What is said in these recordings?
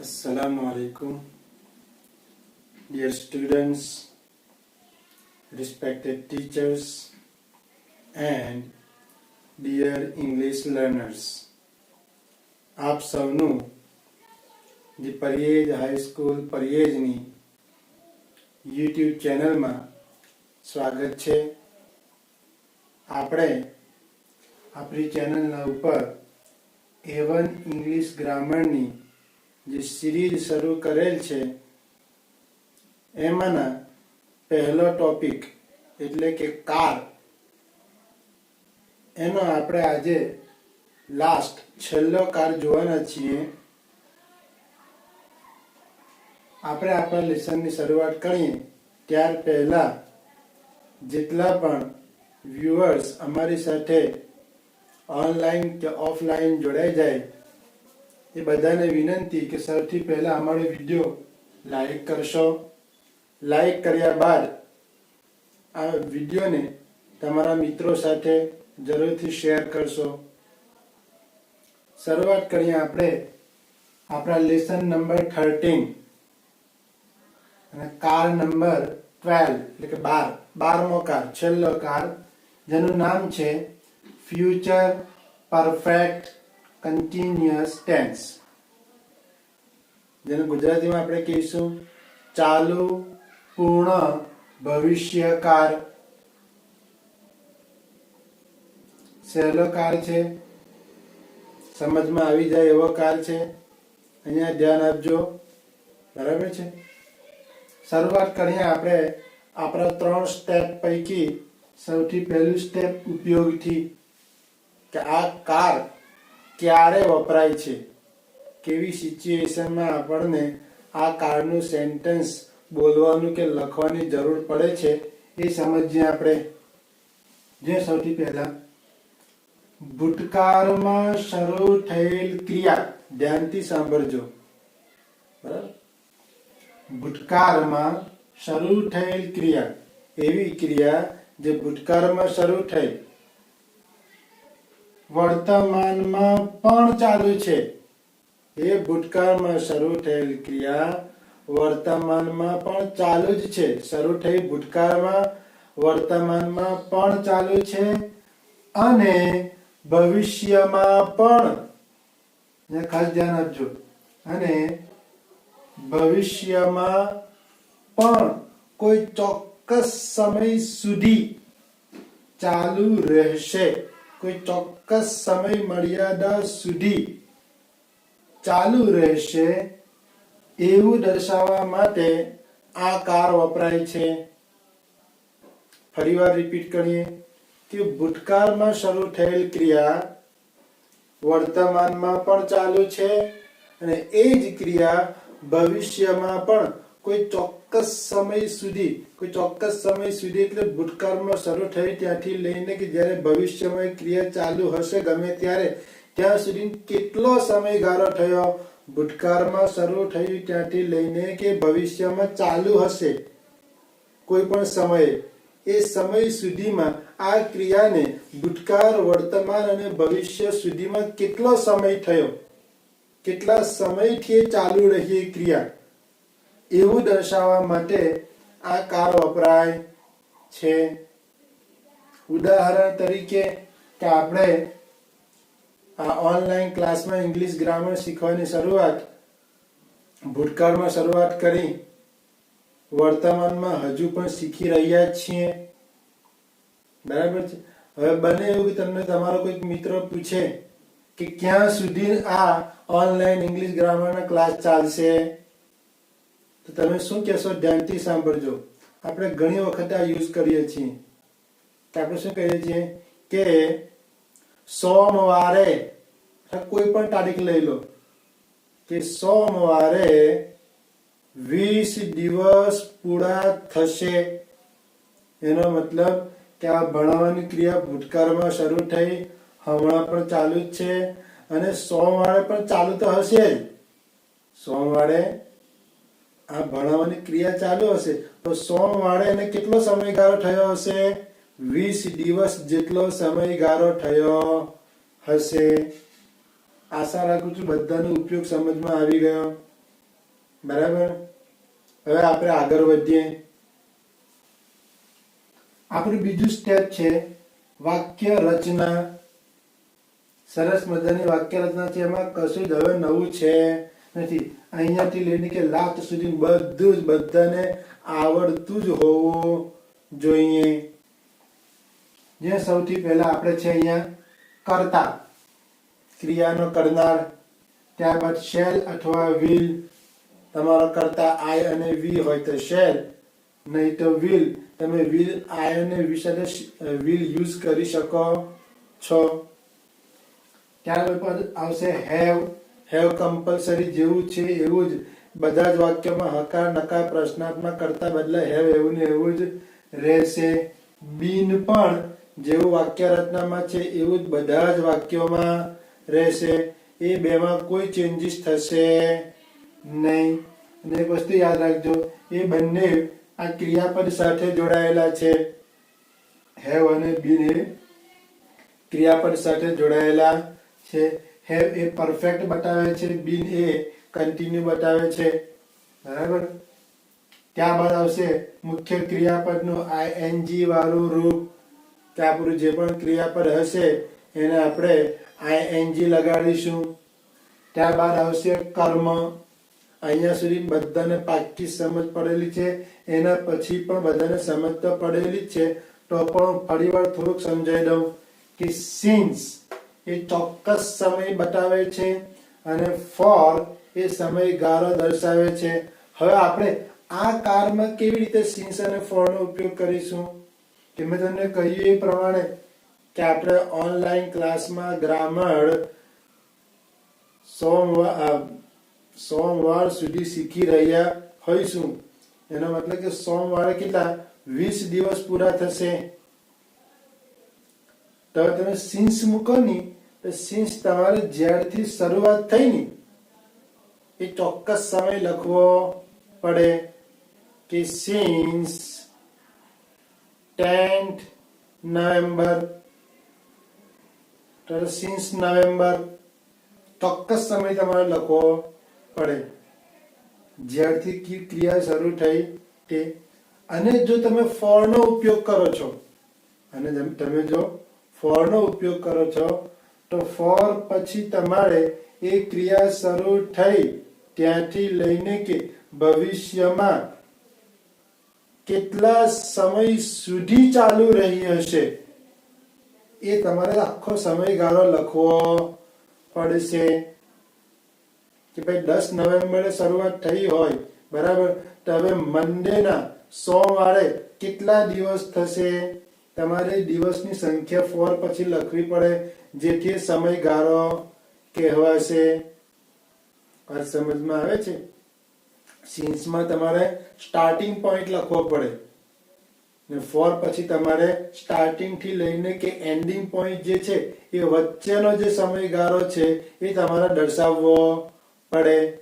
Assalamu alaikum. Dear students, respected teachers, and dear English learners. આપ સૌનું જે પરિયેજ high school પરિયેજની YouTube ચેનલમાં સ્વાગત છે આપણે આપણી ચેનલના ઉપર એવન ઇંગ્લિશ ગ્રામરની જે સિરીઝ શરૂ કરેલ છે, એમાંના પહેલો ટોપિક એટલે કે કાર. એનો આપણે આજે લાસ્ટ છેલ્લો કાર જોવાના છીએ. આપણે આપણા લેસનની શરૂઆત કરીએ. ત્યાર પહેલા જેટલા પણ વ્યુઅર્સ અમારી સાથે ઓનલાઈન કે ઓફલાઈન જોડાઈ જાય એ બધાને વિનંતી કે સૌથી પહેલા અમારો વીડિયો લાઈક કરશો. લાઈક કર્યા બાદ આ વિડીયોને તમારા મિત્રો સાથે જરૂરથી શેર કરશો. શરૂઆત કરીએ આપણે આપણા લેસન નંબર થર્ટીન અને કાર નંબર ટ્વેલ્વ, એટલે કે બાર. બારમો કાર, છેલ્લો કાર, જેનું નામ છે ફ્યુચર પરફેક્ટ કન્ટિન્યુઅસ ટેન્સ જેને ગુજરાતીમાં આપણે કહીશું ચાલુ પૂર્ણ ભવિષ્યકાર સહેલો કાર છે. સમજમાં આવી જાય એવો કાર છે. અહીંયા ધ્યાન આપજો. બરાબર છે? શરૂઆત કરીએ આપણે આપણા ત્રણ સ્ટેપ પૈકી સૌથી પહેલું સ્ટેપ ઉપયોગથી. કે આ કાર ક્યારે વપરાય છે? કેવી સિચ્યુએશનમાં આપણને આ કારનું સેન્ટેન્સ બોલવાનું કે લખવાની જરૂર પડે છે એ સમજીએ આપણે. જે સૌથી પહેલા, ભૂતકાળમાં શરૂ થયેલ ક્રિયા, ધ્યાનથી સાંભળજો. બરાબર? ભૂતકાળમાં શરૂ થયેલ ક્રિયા, એવી ક્રિયા જે ભૂતકાળમાં શરૂ થઈ. વર્તમાનમાં પણ ચાલુ છે. એ ભૂતકાળમાં શરૂ થયેલ ક્રિયા વર્તમાનમાં પણ ચાલુ જ છે. શરૂ થઈ ભૂતકાળમાં વર્તમાનમાં પણ ચાલુ છે અને ભવિષ્યમાં પણ. ખાસ ધ્યાન આપજો. અને ભવિષ્યમાં પણ કોઈ ચોક્કસ સમય સુધી ચાલુ રહેશે. કોઈ ચોક્કસ સમય મર્યાદા સુધી ચાલુ રહેશે એવું દર્શાવવા માટે આ કાર વપરાય છે. ફરીવાર રિપીટ કરીએ. કે ભૂતકાળમાં શરૂ થયેલ ક્રિયા વર્તમાનમાં પણ ચાલુ છે અને એ જ ક્રિયા ભવિષ્યમાં પણ કોઈ ચોક્કસ સમય સુધી, કોઈ ચોક્કસ સમય સુધી એટલે ભૂતકાળમાં શરૂ થઈ ત્યાંથી લઈને કે જ્યારે ભવિષ્યમાં ક્રિયા ચાલુ હશે ગમે ત્યારે, ત્યાં સુધી કેટલો સમયગાળો થયો? ભૂતકાળમાં શરૂ થયું ત્યાંથી લઈને કે ભવિષ્યમાં ચાલુ હશે? કોઈ પણ સમયે. એ સમય સુધીમાં આ ક્રિયાને ભૂતકાળ, વર્તમાન અને ભવિષ્ય સુધીમાં કેટલો સમય થયો? કેટલા સમયથી ચાલુ રહી એ ક્રિયા? એવું દર્શાવવા માટે આ કાર વપરાય છે. ઉદાહરણ તરીકે કે આપણે આ ઓનલાઈન ક્લાસમાં ઇંગ્લિશ ગ્રામર શીખવાની શરૂઆત, ભૂતકાળમાં શરૂઆત કરી, વર્તમાનમાં હજુ પણ શીખી રહ્યા છીએ. બરાબર છે? હવે બને એવું કે તમને તમારો કોઈક મિત્ર પૂછે કે ક્યાં સુધી આ ઓનલાઈન ઇંગ્લિશ ગ્રામરના ક્લાસ ચાલશે? તો તમે શું કહેશો? ધ્યાનથી સાંભળજો. આપણે ઘણી વખત આ યુઝ કરીએ છીએ. આપણે શું કહીએ છીએ કે સોમવારે કોઈ પણ તારીખ લઈ લો, કે સોમવારે વીસ દિવસ પૂરા થશે. એનો મતલબ કે આ ભણાવવાની ક્રિયા ભૂતકાળમાં શરૂ થઈ, હમણાં પણ ચાલુ જ છે અને સોમવારે પણ ચાલુ તો હશે જ. સોમવારે આ ભણાવવાની ક્રિયા ચાલુ હશે, તો સોમવારે એને કેટલો સમયગાળો થયો હશે? વીસ દિવસ જેટલો સમયગાળો થયો હશે. આશા રાખું છું બધાનો ઉપયોગ સમજમાં આવી ગયો. બરાબર? હવે આપણે આગળ વધીએ. આપણું બીજું સ્ટેપ છે વાક્ય રચના. સરસ મજાની વાક્ય રચના છે. એમાં કશું જ હવે નવું છે નથી. અહીંયાથી લઈને કે લાત સુધી બધું જ બધાને આવડતું જ હોવું જોઈએ. જે સૌથી પહેલા આપણે છે અહીંયા કરતા. ક્રિયાનો કરનાર, ત્યારબાદ શેલ અથવા વિલ. તમારો કરતા આય અને વી હોય તો શેલ, નહીં તો વિલ. તમે વિલ, આય અને વી સાથે વિલ યુઝ કરી શકો છો. ત્યારબાદ આવશે હેવ. હેવ કમ્પલસરી જેવું છે એવું જ. બધા જ વાક્યોમાં હકાર, નકાર પ્રશ્નાત્મક કરતા બદલે હેવ એવું ને એવું જ રહેશે. બીન પણ જેવું વાક્ય રચનામાં છે એવું જ બધા જ વાક્યોમાં રહેશે. એ બેમાં કોઈ ચેન્જીસ થશે નહીં. અને એક વસ્તુ યાદ રાખજો, એ બંને આ ક્રિયાપદ સાથે જોડાયેલા છે. હેવ અને બીન એ ક્રિયાપદ સાથે જોડાયેલા છે. હેવ એ પરફેક્ટ બતાવે છે બીન એ કન્ટિન્યુ બતાવે છે. બરાબર? ત્યારબાદ આવશે મુખ્ય ક્રિયાપદનું આઈએનજી વાળું રૂપ. ત્યાં પૂરું જે પણ ક્રિયાપદ હશે, એને આપણે આઈએનજી લગાડીશું. ત્યારબાદ આવશે કર્મ. અહીંયા સુધી બધાને પાકી સમજ પડેલી છે. એના પછી પણ બધાને સમજ તો પડેલી જ છે. તો પણ ફરીવાર થોડુંક સમજાવી દઉં કે સિન્સ એ ચોક્કસ સમય બતાવે છે અને ફોર એ સમયગાળો દર્શાવે છે. હવે આપણે આ કારમાં કેવી રીતે સિન્સ અને ફોરનો ઉપયોગ કરીશું? કે મેં તમને કહ્યું એ પ્રમાણે કે આપણે ઓનલાઈન ક્લાસમાં ગ્રામર સોમવાર સોમવાર સુધી શીખી રહ્યા હોઈશું. એનો મતલબ કે સોમવારે કેટલા? વીસ દિવસ પૂરા થશે. તો તમે સિન્સ મૂકો ની. સિન્સ તમારે જ્યારથી શરૂઆત થઈ ને એ ચોક્કસ સમય લખવો પડે કે since tenth November since November ચોક્કસ સમય તમારે લખવો પડે. જ્યારથી ક્રિયા શરૂ થઈ તે અને જો તમે ફોરનો ઉપયોગ કરો છો, અને તમે જો ફોરનો ઉપયોગ કરો છો તો ફોર પછી તમારે એ ક્રિયા શરૂ થઈ ત્યાંથી લઈને કે ભવિષ્યમાં કેટલા સમય સુધી ચાલુ રહી હશે? એ તમારે આખો સમયગાળો લખવો પડશે. કે ભાઈ દસ નવેમ્બરે શરૂઆત થઈ હોય, બરાબર? તો હવે મંડેના સોમવારે કેટલા દિવસ થશે? તમારે દિવસની સંખ્યા ફોર પછી લખવી પડે, જેથી સમયગાળો કહેવાશે. આ સમજમાં આવે છે? સિન્સમાં તમારે સ્ટાર્ટિંગ પોઈન્ટ લખવો પડે. ને ફોર પછી તમારે સ્ટાર્ટિંગથી લઈને કે એન્ડિંગ પોઈન્ટ જે છે, એ વચ્ચેનો જે સમયગાળો છે, એ તમારે દર્શાવવો પડે.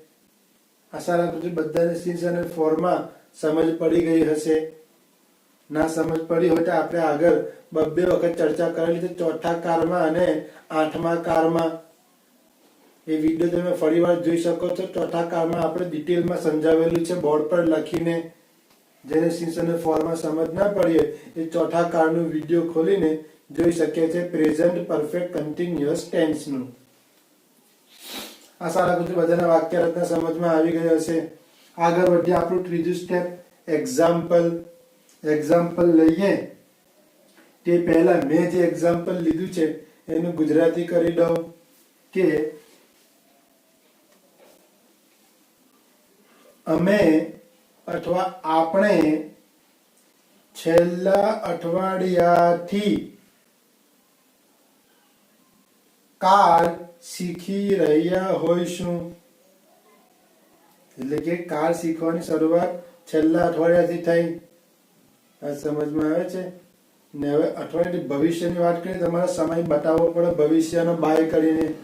આશા રાખું છું બધાને સિન્સ અને ફોરમાં સમજ પડી ગઈ હશે. ના સમજ પડી હોય તો આપણે આગળ બબ્બે વખત ચર્ચા કરેલી છે ચોથા કારમાં અને આઠમા કારમાં. એ વીડિયો તમે ફરીવાર જોઈ શકો છો. ચોથા કારમાં આપણે ડિટેલમાં સમજાવેલું છે. બોર્ડ પર લખીને જેને સિન્સ અને ફોરમાં સમજ ના પડીએ એ ચોથા કારનું વીડિયો ખોલીને જોઈ શકીએ છે પ્રેઝન્ટ પરફેક્ટ કન્ટિન્યુઅસ ટેન્સનું આશા રાખું છું બધાના વાક્ય રચના સમજમાં આવી ગયા હશે. આગળ વધીએ આપણું ત્રીજું સ્ટેપ એક્ઝામ્પલ એક્ઝામ્પલ લઈએ. તે પહેલા મેં જે એક્ઝામ્પલ લીધું છે, એનું ગુજરાતી કરી દઉં કે અમે અથવા આપણે છેલ્લા અઠવાડિયાથી કાર શીખી રહ્યા હોઈશું. એટલે કે કાર શીખવાની શરૂઆત છેલ્લા અઠવાડિયાથી થઈ. આ સમજમાં આવે છે? ને હવે અઠવાડિયે ભવિષ્યની વાત કરીએ, તમારે સમય બતાવવો પડે ભવિષ્યનો બાય કરીને.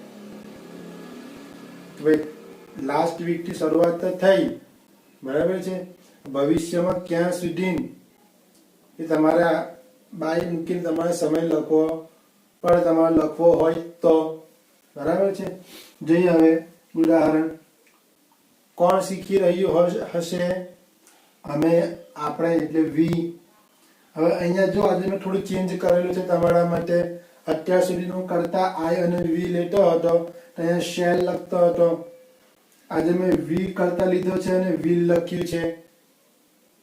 લાસ્ટ વીકથી શરૂઆત તો થઈ. બરાબર છે? ભવિષ્યમાં ક્યાં સુધી એ તમારે બાય મૂકીને તમારે સમય લખવો પણ તમારે લખવો હોય તો. બરાબર છે? જોઈએ હવે ઉદાહરણ. કોણ શીખી રહ્યું હશે? અમે, આપણે એટલે વી હવે અહીંયા જો આજે મેં થોડું ચેન્જ કરેલું છે તમારા માટે, અત્યાર સુધીનું કરતા આઈ અને વી લેતો હતો અહીંયા શેલ લખતો હતો. આજે મેં વી કરતા લીધો છે અને વિલ લખ્યું છે.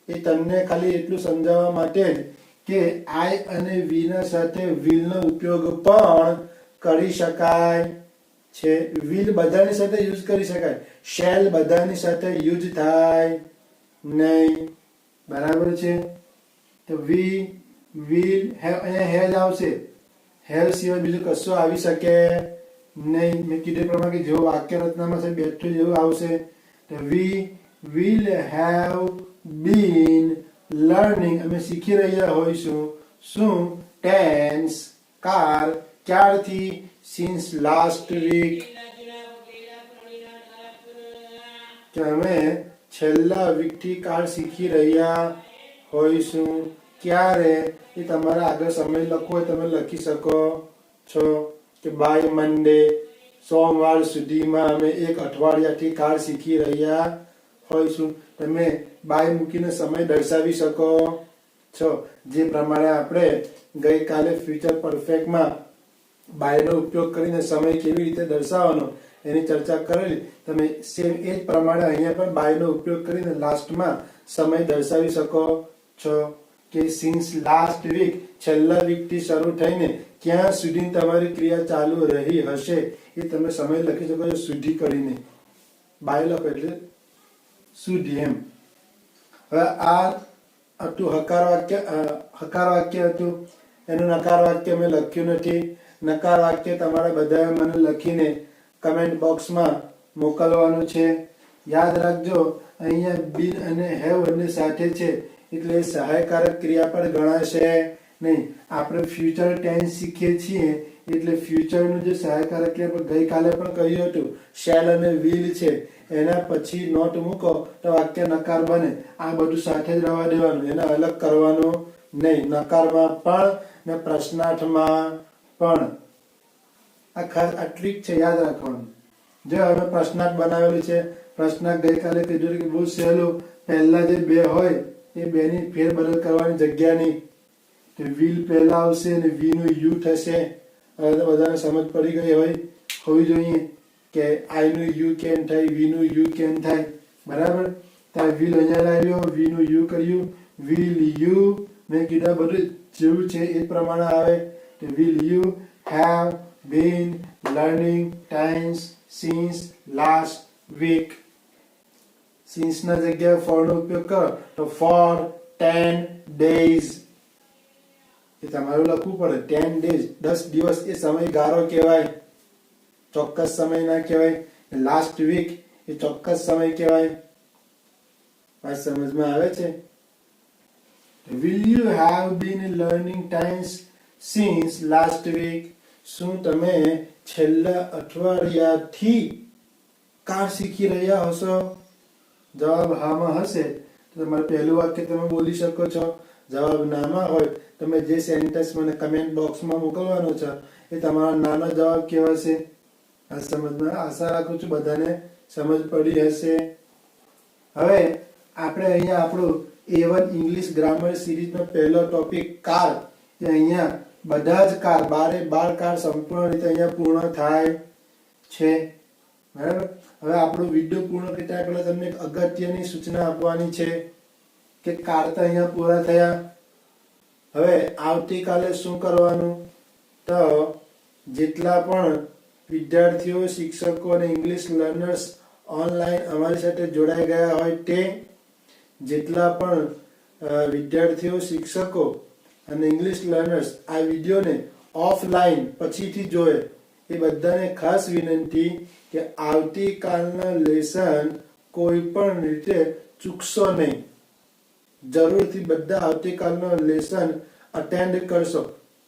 એ તમને ખાલી એટલું સમજાવવા માટે કે આઈ અને વી ના સાથે will નો ઉપયોગ પણ કરી શકાય છે. વીલ બધાની સાથે યુઝ કરી શકાય. શેલ બધાની સાથે યુઝ થાય નહીં. બરાબર છે? તો વી વિલ have, અહીંયા હેજ આવશે. હેવ સિવાય બીજું કશું આવી શકે નહીં. મેં કીધું પ્રમાણે કે વાક્ય રચનામાં છે બેઠું જેવું આવશે. તો we will have been learning અમે શીખી રહ્યા હોઈશું. શું? ટેન્સ કાર ક્યારથી સિન્સ લાસ્ટ વીક કે અમે છેલ્લા વીકથી કાર શીખી રહ્યા હોઈશું. ક્યારે એ તમારા આગળ સમય લખવો હોય તમે લખી શકો છો કે બાય મંડે સોમવાર સુધીમાં અમે એક અઠવાડિયાથી કાર શીખી રહ્યા હોઈશું. તમે બાય મૂકીને સમય દર્શાવી શકો છો. જે પ્રમાણે આપણે ગઈકાલે ફ્યુચર પરફેક્ટમાં બાયનો ઉપયોગ કરીને સમય કેવી રીતે દર્શાવવાનો એની ચર્ચા કરેલી. તમે સેમ એ જ પ્રમાણે અહીંયા પણ બાયનો ઉપયોગ કરીને લાસ્ટમાં સમય દર્શાવી શકો છો. કે સિન્સ લાસ્ટ વીક છેલ્લા વીકથી શરૂ થઈને ક્યાં સુધી તમારી ક્રિયા ચાલુ રહી હશે એ તમે સમય લખી શકો છો સુધી કરીને. બાય એટલે સુધી એમ. હવે આ હતું હકાર વાક્ય હકાર વાક્ય હતું. એનું નકાર વાક્ય મેં લખ્યું નથી. નકાર વાક્ય તમારા બધાએ મને લખીને કમેન્ટ બોક્સમાં મોકલવાનું છે. યાદ રાખજો, અહીંયા બિન અને હેવ બંને સાથે છે. એટલે સહાયકારક ક્રિયા પણ ગણાશે નહીં. આપણે ફ્યુચર ટેન્સ શીખીએ છીએ એટલે ફ્યુચરનું જે સહાયકારક ક્રિયા પણ ગઈકાલે પણ કહ્યું હતું. શેલ અને વિલ છે. એના પછી નોટ મૂકો તો વાક્ય નકાર બને. આ બધું સાથે જ રહેવા દેવાનું. એને અલગ કરવાનું નહીં. નકારમાં પણ ને પ્રશ્નાર્થમાં પણ. આ ખાસ આ ટ્રીક છે યાદ રાખવાનું. જો હવે પ્રશ્નાર્થ બનાવેલું છે. પ્રશ્નાર્થ ગઈકાલે કીધું કે બહુ સહેલું. પહેલા જે બે હોય એ બેની ફેરબદલ કરવાની જગ્યા નહીં તે વિલ પહેલા આવશે અને વીનું યુ થશે. હવે બધાને સમજ પડી ગઈ હોય. હોવી જોઈએ કે આઈ નું યુ કેમ થાય વી નું યુ કેમ થાય. બરાબર? ત્યાં વીલ અહીંયા લાવ્યો વી નું યુ કર્યું. વીલ યુ, મેં કીધું બધું જેવું છે એ પ્રમાણે આવે. તો will you have been learning times since last week સિન્સના જગ્યાએ ફોર નો ઉપયોગ કરો, તો ફોર ટેન ડેઝ એ તમારું લખવું પડે. ટેન ડેઝ દસ દિવસ એ સમયગાળો કહેવાય. ચોક્કસ સમય ના કહેવાય. લાસ્ટ વીક એ ચોક્કસ સમય કહેવાય. વાત સમજમાં આવે છે? Will you have been learning times since last week શું તમે છેલ્લા અઠવાડિયાથી કાર શીખી રહ્યા હશો? જવાબ હામાં હશે, તો તમારે પહેલું વાક્ય તમે બોલી શકો છો. જવાબ નામાં હોય, તમે જે સેન્ટેન્સ મને કમેન્ટ બોક્સમાં મોકલવાનો છો, એ તમારા નાનો જવાબ કહેવાશે આ સમજમાં આશા રાખું છું બધાને સમજ પડી હશે. હવે આપણે અહીંયા આપણું એ વન ઇંગ્લિશ ગ્રામર સિરીઝનો પહેલો ટોપિક કાર એ અહીંયા બધા જ કાર બારે બાર કાર સંપૂર્ણ રીતે અહીંયા પૂર્ણ થાય છે. બરાબર? હવે આપણો વીડિયો પૂર્ણ કરતા પહેલા તમને અગત્યની સૂચના આપવાની છે કે કારતા અહીંયા પૂરા થયા. હવે આવતીકાલે શું કરવાનું? તો જેટલા પણ વિદ્યાર્થીઓ, શિક્ષકો અને ઇંગ્લિશ લર્નર્સ ઓનલાઈન અમારી સાથે જોડાઈ ગયા હોય તે, જેટલા પણ વિદ્યાર્થીઓ, શિક્ષકો અને ઇંગ્લિશ લર્નર્સ આ વિડીયોને ઓફલાઈન પછીથી જોવે એ બધાને ખાસ વિનંતી કે આવતીકાલના લેસન કોઈ પણ રીતે ચૂકશો નહીં. જરૂરથી બધા આવતીકાલનો લેસન અટેન્ડ કરશો.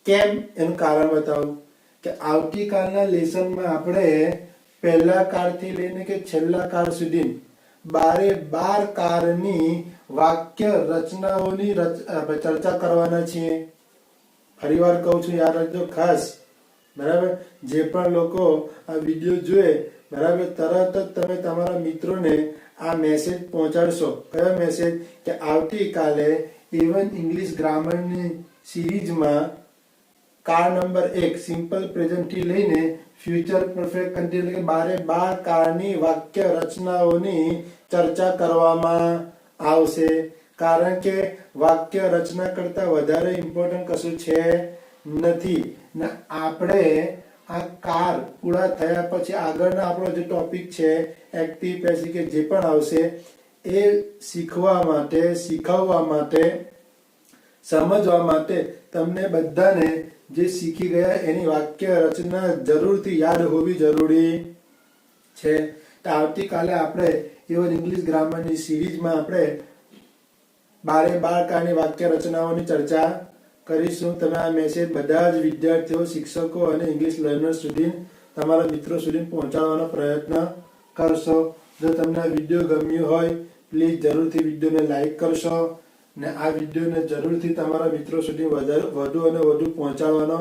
કેમ? એનું કારણ બતાવું કે આવતીકાલના લેસનમાં આપણે પહેલા કારથી લઈને કે છેલ્લા કાર સુધી બારે બાર કારની વાક્ય રચનાઓની ચર્ચા કરવાના છીએ. ફરીવાર કહું છું યાદ રાખજો, ખાસ બરાબર? જે પણ લોકો આ વીડિયો જોએ, બરાબર? તરત જ તમે તમારા મિત્રોને આ મેસેજ પહોંચાડશો. કયો મેસેજ કે આવતીકાલે ઇવન ઇંગ્લિશ ગ્રામરની સિરીઝમાં કાર નંબર એક સિમ્પલ પ્રેઝન્ટથી લઈને ફ્યુચર પરફેક્ટ એટલે કે બારે બાર કારની વાક્ય રચનાઓની ચર્ચા કરવામાં આવશે. કારણ કે વાક્ય રચના કરતા વધારે ઇમ્પોર્ટન્ટ કશું છે નથી. ને આપણે આ કાર પૂરા થયા પછી આગળનો આપણો જે ટોપિક છે એક્ટિવ પેસિવ કે જે પણ આવશે, એ શીખવા માટે, શીખવવા માટે, સમજવા માટે તમને બધાને જે શીખી ગયા એની વાક્ય રચના જરૂરથી યાદ હોવી જરૂરી છે. તો આવતીકાલે આપણે ઇવન ઇંગ્લિશ ગ્રામરની સિરીઝમાં આપણે બારે બાર કારની વાક્ય રચનાઓની ચર્ચા કરીશું. તમે આ મેસેજ બધા જ વિદ્યાર્થીઓ, શિક્ષકો અને ઇંગ્લિશ લર્નર સુધી, તમારા મિત્રો સુધી પહોંચાડવાનો પ્રયત્ન કરશો. જો તમને વીડિયો ગમ્યું હોય પ્લીઝ જરૂરથી વિડીયોને લાઇક કરશો ને આ વિડીયોને જરૂરથી તમારા મિત્રો સુધી વધુ અને વધુ પહોંચાડવાનો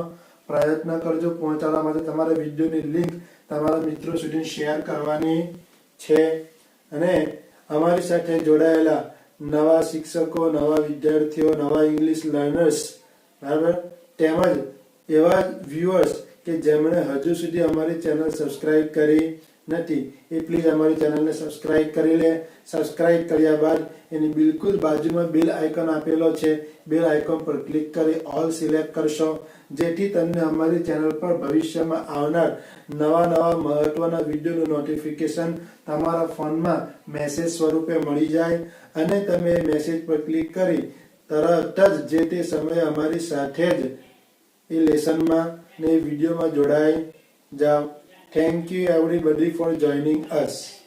પ્રયત્ન કરજો. પહોંચાડવા માટે તમારા વિડીયોની લિંક તમારા મિત્રો સુધી શેર કરવાની છે. અને અમારી સાથે જોડાયેલા નવા શિક્ષકો, નવા વિદ્યાર્થીઓ, નવા ઇંગ્લિશ લર્નર્સ બરાબર તેમજ એવા વ્યુઅર્સ કે જેમણે હજુ સુધી અમારી ચેનલ સબસ્ક્રાઇબ કરી નથી, એ પ્લીઝ અમારી ચેનલને સબસ્ક્રાઇબ કરી લે. સબસ્ક્રાઇબ કર્યા બાદ એની બિલકુલ બાજુમાં બેલ આઇકન આપેલો છે. બેલ આઇકન પર ક્લિક કરી ઓલ સિલેક્ટ કરશો, જેથી તમને અમારી ચેનલ પર ભવિષ્યમાં આવનાર નવા નવા મહત્વના વિડીયોનું નોટિફિકેશન તમારા ફોનમાં મેસેજ સ્વરૂપે મળી જાય. અને તમે મેસેજ પર ક્લિક કરી તરત જ જે તે સમયે અમારી સાથે જ એ લેસનમાં ને વિડીયોમાં જોડાઈ જાઓ. Thank you everybody for joining us